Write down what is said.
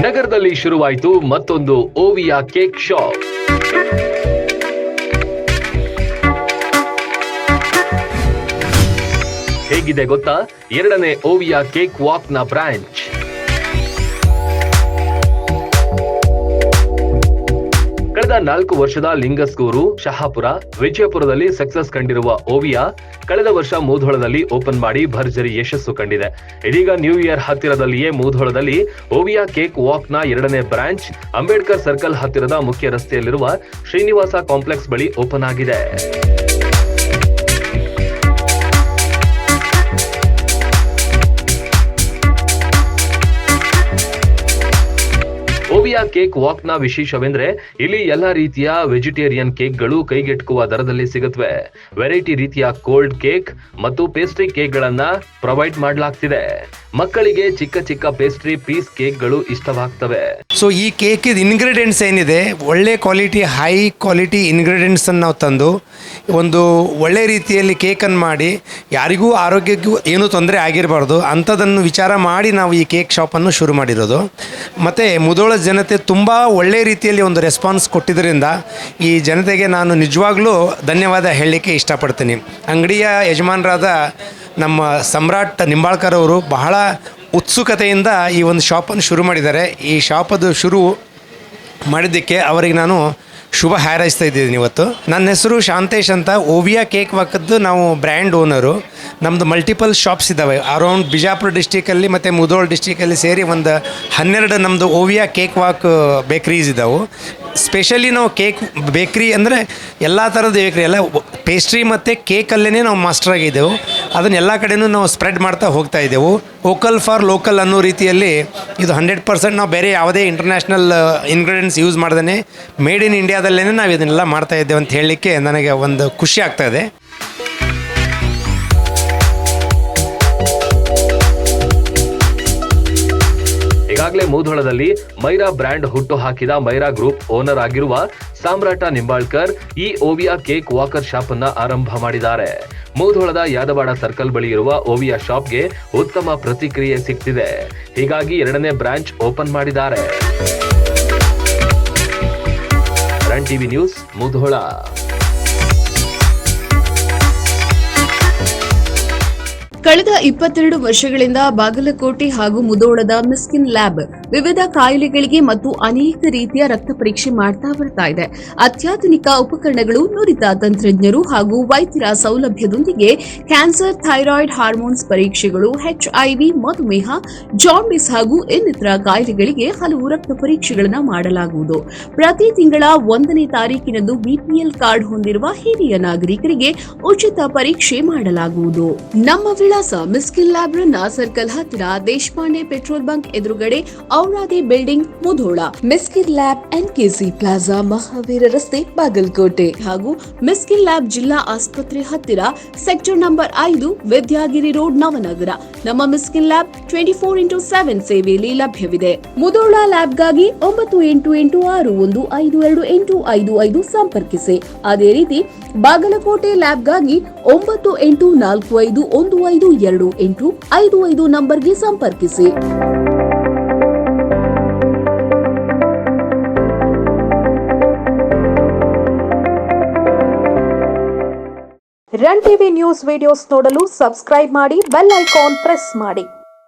ನಗರದಲ್ಲಿ ಶುರುವಾಯಿತು ಮತ್ತೊಂದು ಓವಿಯಾ ಕೇಕ್ ಶಾಪ್ ಹೇಗಿದೆ ಗೊತ್ತಾ? ಎರಡನೇ ಓವಿಯಾ ಕೇಕ್ ವಾಕ್ನ ಬ್ರಾಂಚ್ ಕಳೆದ ನಾಲ್ಕು ವರ್ಷದ ಲಿಂಗಸ್ಕೂರು ಶಹಾಪುರ, ವಿಜಯಪುರದಲ್ಲಿ ಸಕ್ಸಸ್ ಕಂಡಿರುವ ಓವಿಯಾ ಕಳೆದ ವರ್ಷ ಮೂಧೋಳದಲ್ಲಿ ಓಪನ್ ಮಾಡಿ ಭರ್ಜರಿ ಯಶಸ್ಸು ಕಂಡಿದೆ. ಇದೀಗ ನ್ಯೂ ಇಯರ್ ಹತ್ತಿರದಲ್ಲಿಯೇ ಮೂಧೋಳದಲ್ಲಿ ಓವಿಯಾ ಕೇಕ್ ವಾಕ್ನ ಎರಡನೇ ಬ್ರಾಂಚ್, ಅಂಬೇಡ್ಕರ್ ಸರ್ಕಲ್ ಹತ್ತಿರದ ಮುಖ್ಯ ರಸ್ತೆಯಲ್ಲಿರುವ ಶ್ರೀನಿವಾಸ ಕಾಂಪ್ಲೆಕ್ಸ್ ಬಳಿ ಓಪನ್ ಆಗಿದೆ. ಓವಿಯಾ ಕೇಕ್ ವಾಕ್ನ ವಿಶೇಷವೆಂದ್ರೆ ಇಲ್ಲಿ ಎಲ್ಲಾ ರೀತಿಯ ವೆಜಿಟೇರಿಯನ್ ಕೇಕ್ಗಳು ಕೈಗೆಟುಕುವ ದರದಲ್ಲಿ ಸಿಗುತ್ತವೆ ವೆರೈಟಿ ರೀತಿಯ ಕೋಲ್ಡ್ ಕೇಕ್ ಮತ್ತು ಪೇಸ್ಟ್ರಿ ಕೇಕ್ಗಳನ್ನ ಪ್ರೊವೈಡ್ ಮಾಡಲಾಗ್ತಿದೆ. ಮಕ್ಕಳಿಗೆ ಚಿಕ್ಕ ಚಿಕ್ಕ ಪೇಸ್ಟ್ರಿ ಪೀಸ್ ಕೇಕ್ಗಳು ಇಷ್ಟವಾಗ್ತವೆ. ಸೊ ಈ ಕೇಕ್ ಇಂಗ್ರೀಡಿಯೆಂಟ್ಸ್ ಏನಿದೆ? ಒಳ್ಳೆ ಕ್ವಾಲಿಟಿ ಹೈ ಕ್ವಾಲಿಟಿ ಇಂಗ್ರೀಡಿಯೆಂಟ್ಸನ್ನು ನಾವು ತಂದು, ಒಂದು ಒಳ್ಳೆ ರೀತಿಯಲ್ಲಿ ಕೇಕನ್ನು ಮಾಡಿ, ಯಾರಿಗೂ ಆರೋಗ್ಯಕ್ಕೂ ಏನೂ ತೊಂದರೆ ಆಗಿರಬಾರ್ದು ಅಂಥದ್ದನ್ನು ವಿಚಾರ ಮಾಡಿ ನಾವು ಈ ಕೇಕ್ ಶಾಪನ್ನು ಶುರು ಮಾಡಿರೋದು. ಮತ್ತು ಮುದೋಳ ಜನತೆ ತುಂಬ ಒಳ್ಳೆ ರೀತಿಯಲ್ಲಿ ಒಂದು ರೆಸ್ಪಾನ್ಸ್ ಕೊಟ್ಟಿದ್ದರಿಂದ ಈ ಜನತೆಗೆ ನಾನು ನಿಜವಾಗ್ಲೂ ಧನ್ಯವಾದ ಹೇಳಲಿಕ್ಕೆ ಇಷ್ಟಪಡ್ತೀನಿ. ಅಂಗಡಿಯ ಯಜಮಾನರಾದ ನಮ್ಮ ಸಮ್ರಾಟ್ ನಿಂಬಾಳ್ಕರ್ ಅವರು ಬಹಳ ಉತ್ಸುಕತೆಯಿಂದ ಈ ಒಂದು ಶಾಪನ್ನು ಶುರು ಮಾಡಿದ್ದಾರೆ. ಈ ಶಾಪದು ಶುರು ಮಾಡಿದ್ದಕ್ಕೆ ಅವರಿಗೆ ನಾನು ಶುಭ ಹಾರೈಸ್ತಾ ಇದ್ದೀನಿ ಇವತ್ತು ನನ್ನ ಹೆಸರು ಶಾಂತೇಶ್ ಅಂತ. ಓವಿಯಾ ಕೇಕ್ ವಾಕದ್ದು ನಾವು ಬ್ರ್ಯಾಂಡ್ ಓನರು. ನಮ್ಮದು ಮಲ್ಟಿಪಲ್ ಶಾಪ್ಸ್ ಇದ್ದಾವೆ ಅರೌಂಡ್ ಬಿಜಾಪುರ ಡಿಸ್ಟಿಕಲ್ಲಿ ಮತ್ತು ಮುಧೋಳ್ ಡಿಸ್ಟಿಕಲ್ಲಿ ಸೇರಿ ಒಂದು ಹನ್ನೆರಡು ನಮ್ಮದು ಓವಿಯಾ ಕೇಕ್ ವಾಕ್ ಬೇಕ್ರೀಸ್ ಇದ್ದಾವೆ ಸ್ಪೆಷಲಿ ನಾವು ಕೇಕ್ ಬೇಕ್ರಿ ಅಂದರೆ ಎಲ್ಲ ಥರದ ಬೇಕ್ರಿ. ಎಲ್ಲ ಪೇಸ್ಟ್ರಿ ಮತ್ತು ಕೇಕಲ್ಲೇ ನಾವು ಮಾಸ್ಟರ್ ಆಗಿದ್ದೆವು. ಅದನ್ನು ಎಲ್ಲ ಕಡೆನೂ ನಾವು ಸ್ಪ್ರೆಡ್ ಮಾಡ್ತಾ ಹೋಗ್ತಾ ಇದ್ದೆವು. ವೋಕಲ್ ಫಾರ್ ಲೋಕಲ್ ಅನ್ನೋ ರೀತಿಯಲ್ಲಿ ಇದು ಹಂಡ್ರೆಡ್ ಪರ್ಸೆಂಟ್ ನಾವು ಬೇರೆ ಯಾವುದೇ ಇಂಟರ್ನ್ಯಾಷನಲ್ ಇಂಗ್ರೀಡಿಯೆಂಟ್ಸ್ ಯೂಸ್ ಮಾಡ್ದೇ ಮೇಡ್ ಇನ್ ಇಂಡಿಯಾದಲ್ಲೇ ನಾವು ಇದನ್ನೆಲ್ಲ ಮಾಡ್ತಾ ಇದ್ದೇವೆ ಅಂತ ಹೇಳಲಿಕ್ಕೆ ನನಗೆ ಒಂದು ಖುಷಿ ಆಗ್ತಾ ಈಗಾಗಲೇ ಮೂಧೋಳದಲ್ಲಿ ಮೈರಾ ಬ್ರ್ಯಾಂಡ್ ಹುಟ್ಟು ಹಾಕಿದ ಮೈರಾ ಗ್ರೂಪ್ ಓನರ್ ಆಗಿರುವ ಸಾಮ್ರಾಟ ನಿಂಬಾಳ್ಕರ್ ಈ ಓವಿಯಾ ಕೇಕ್ ವಾಕರ್ ಶಾಪ್ ಅನ್ನ ಆರಂಭ ಮಾಡಿದ್ದಾರೆ. ಮೂಧೋಳದ ಯಾದವಾಡ ಸರ್ಕಲ್ ಬಳಿ ಇರುವ ಓವಿಯಾ ಶಾಪ್ಗೆ ಉತ್ತಮ ಪ್ರತಿಕ್ರಿಯೆ ಸಿಗ್ತಿದೆ ಹೀಗಾಗಿ ಎರಡನೇ ಬ್ರಾಂಚ್ ಓಪನ್ ಮಾಡಿದ್ದಾರೆ. ಟಿವಿ ನ್ಯೂಸ್ ಮುಧೋಳ ಕಳೆದ ಇಪ್ಪತ್ತೆರಡು ವರ್ಷಗಳಿಂದ ಬಾಗಲಕೋಟೆ ಹಾಗೂ ಮುದೋಳದ ಮಿಸ್ಕಿನ್ ಲ್ಯಾಬ್ ವಿವಿಧ ಕಾಯಿಲೆಗಳಿಗೆ ಮತ್ತು ಅನೇಕ ರೀತಿಯ ರಕ್ತ ಪರೀಕ್ಷೆ ಮಾಡ್ತಾ ಬರ್ತಾ ಇದೆ. ಅತ್ಯಾಧುನಿಕ ಉಪಕರಣಗಳು, ನುರಿತ ತಂತ್ರಜ್ಞರು ಹಾಗೂ ವೈದ್ಯರ ಸೌಲಭ್ಯದೊಂದಿಗೆ ಕ್ಯಾನ್ಸರ್ ಥೈರಾಯ್ಡ್ ಹಾರ್ಮೋನ್ಸ್ ಪರೀಕ್ಷೆಗಳು ಹೆಚ್ಐವಿ ಮಧುಮೇಹ ಜಾಂಡಿಸ್ ಹಾಗೂ ಇನ್ನಿತರ ಕಾಯಿಲೆಗಳಿಗೆ ಹಲವು ರಕ್ತ ಪರೀಕ್ಷೆಗಳನ್ನು ಮಾಡಲಾಗುವುದು. ಪ್ರತಿ ತಿಂಗಳ ಒಂದನೇ ತಾರೀಕಿನಂದು ಬಿಪಿಎಲ್ ಕಾರ್ಡ್ ಹೊಂದಿರುವ ಹಿರಿಯ ನಾಗರಿಕರಿಗೆ ಉಚಿತ ಪರೀಕ್ಷೆ ಮಾಡಲಾಗುವುದು. ನಮ್ಮ ವಿಳಾಸ ಮಿಸ್ಕಿಲ್ ಲ್ಯಾಬ್ ರನ್ನ ಸರ್ಕಲ್ ಹತ್ತಿರ ದೇಶಪಾಂಡೆ ಪೆಟ್ರೋಲ್ ಬಂಕ್ ಎದುರುಗಡೆ Auradi building Mudhol. Miskil lab N NKC plaza Mahavir ರಸ್ತೆ ಬಾಗಲಕೋಟೆ. ಹಾಗೂ ಮಿಸ್ಕಿಲ್ ಲ್ಯಾಬ್ ಜಿಲ್ಲಾ ಆಸ್ಪತ್ರೆ ಹತ್ತಿರ ಸೆಕ್ಟರ್ ನಂಬರ್ ಐದು ವಿದ್ಯಾಗಿರಿ ರೋಡ್ ನವನಗರ. ನಮ್ಮ Miskil lab twenty four into seven ಸೇವೆಯಲ್ಲಿ ಲಭ್ಯವಿದೆ. ಮುಧೋಳ ಲ್ಯಾಬ್ಗಾಗಿ ಒಂಬತ್ತು ಎಂಟು ಎಂಟು ಆರು ಒಂದು ಐದು ಎರಡು ಎಂಟು ಐದು ಐದು ಸಂಪರ್ಕಿಸಿ. ಅದೇ ರೀತಿ ಬಾಗಲಕೋಟೆ ಲ್ಯಾಬ್ಗಾಗಿ ಒಂಬತ್ತು ಎಂಟು ನಾಲ್ಕು ಐದು ಒಂದು ಐದು ಎರಡು ಎಂಟು ಐದು ಐದು ನಂಬರ್ಗೆ ಸಂಪರ್ಕಿಸಿ. ರನ್ ಟಿವಿ ನ್ಯೂಸ್ ವಿಡಿಯೋಸ್ ನೋಡಲು ಸಬ್ಸ್ಕ್ರೈಬ್ ಮಾಡಿ ಬೆಲ್ ಐಕಾನ್ ಪ್ರೆಸ್ ಮಾಡಿ.